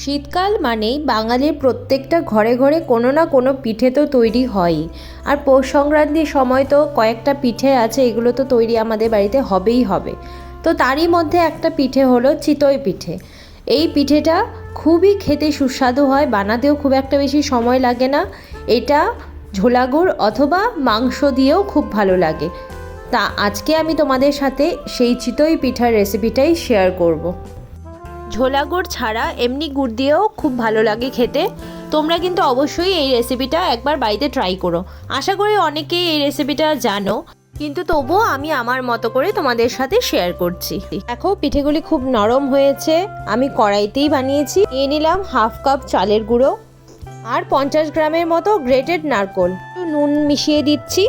শীতকাল মানেই বাঙালির প্রত্যেকটা ঘরে ঘরে কোনো না কোনো পিঠে তো তৈরি হয়ই আর পৌষ সংক্রান্তির সময় তো কয়েকটা পিঠে আছে, এগুলো তো তৈরি আমাদের বাড়িতে হবেই হবে। তো তারই মধ্যে একটা পিঠে হলো চিতই পিঠে। এই পিঠেটা খুবই খেতে সুস্বাদু হয়, বানাতেও খুব একটা বেশি সময় লাগে না। এটা ঝোলা গুড় অথবা মাংস দিয়েও খুব ভালো লাগে। তা আজকে আমি তোমাদের সাথে সেই চিতই পিঠার রেসিপিটাই শেয়ার করব। ঝোলা গুড় ছাড়া এমনি গুড় দিয়েও খুব ভালো লাগে খেতে। তোমরা কিন্তু অবশ্যই এই রেসিপিটা একবার বাড়িতে ট্রাই করো। আশা করি অনেকেই এই রেসিপিটা জানো, কিন্তু তবুও আমি আমার মতো করে তোমাদের সাথে শেয়ার করছি। দেখো, পিঠেগুলি খুব নরম হয়েছে, আমি কড়াইতেই বানিয়েছি। নিয়ে নিলাম হাফ কাপ চালের গুঁড়ো আর পঞ্চাশ গ্রামের মতো গ্রেটেড নারকোল। নুন মিশিয়ে দিচ্ছি।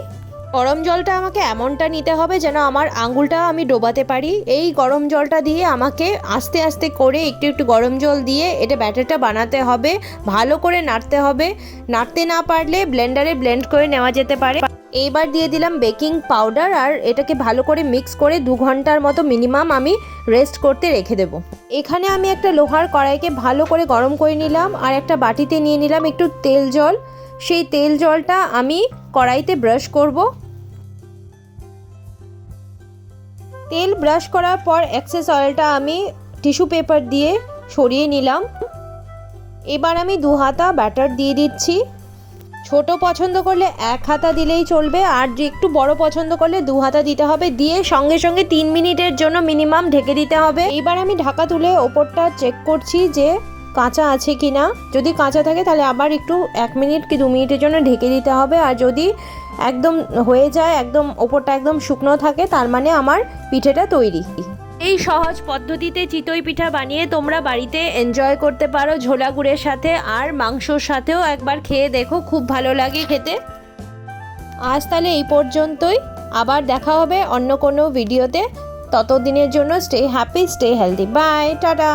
গরম জলটা আমাকে এমনটা নিতে হবে যেন আমার আঙুলটা আমি ডোবাতে পারি। এই গরম জলটা দিয়ে আমাকে আস্তে আস্তে করে একটু একটু গরম জল দিয়ে এটা ব্যাটারটা বানাতে হবে, ভালো করে নাড়তে হবে। নাড়তে না পারলে ব্লেন্ডারে ব্লেন্ড করে নেওয়া যেতে পারে। এইবার দিয়ে দিলাম বেকিং পাউডার আর এটাকে ভালো করে মিক্স করে দু ঘণ্টার মতো মিনিমাম আমি রেস্ট করতে রেখে দেবো। এখানে আমি একটা লোহার কড়াইকে ভালো করে গরম করে নিলাম আর একটা বাটিতে নিয়ে নিলাম একটু তেল জল। সেই তেল জলটা আমি কড়াইতে ব্রাশ করব। তেল ব্রাশ করার পর এক্সেস অয়েলটা আমি টিস্যু পেপার দিয়ে সরিয়ে নিলাম। এবার আমি দু হাতা ব্যাটার দিয়ে দিচ্ছি। ছোট পছন্দ করলে এক হাতা দিলেই চলবে, আর একটু বড় পছন্দ করলে দু হাতা দিতে হবে। দিয়ে সঙ্গে সঙ্গে তিন মিনিটের জন্য মিনিমাম ঢেকে দিতে হবে। এবার আমি ঢাকা তুলে ওপরটা চেক করছি যে কাঁচা আছে কি না? যদি কাঁচা থাকে তাহলে আবার একটু এক মিনিট কি দু মিনিটের জন্য ঢেকে দিতে হবে। আর যদি একদম হয়ে যায়, একদম ওপরটা একদম শুকনো থাকে, তার মানে আমার পিঠেটা তৈরি। এই সহজ পদ্ধতিতে চিতই পিঠা বানিয়ে তোমরা বাড়িতে এনজয় করতে পারো ঝোলা গুড়ের সাথে আর মাংসর সাথেও একবার খেয়ে দেখো, খুব ভালো লাগে খেতে। আজ তাহলে এই পর্যন্তই। আবার দেখা হবে অন্য কোনো ভিডিওতে ততদিনের জন্য stay happy stay healthy bye tata.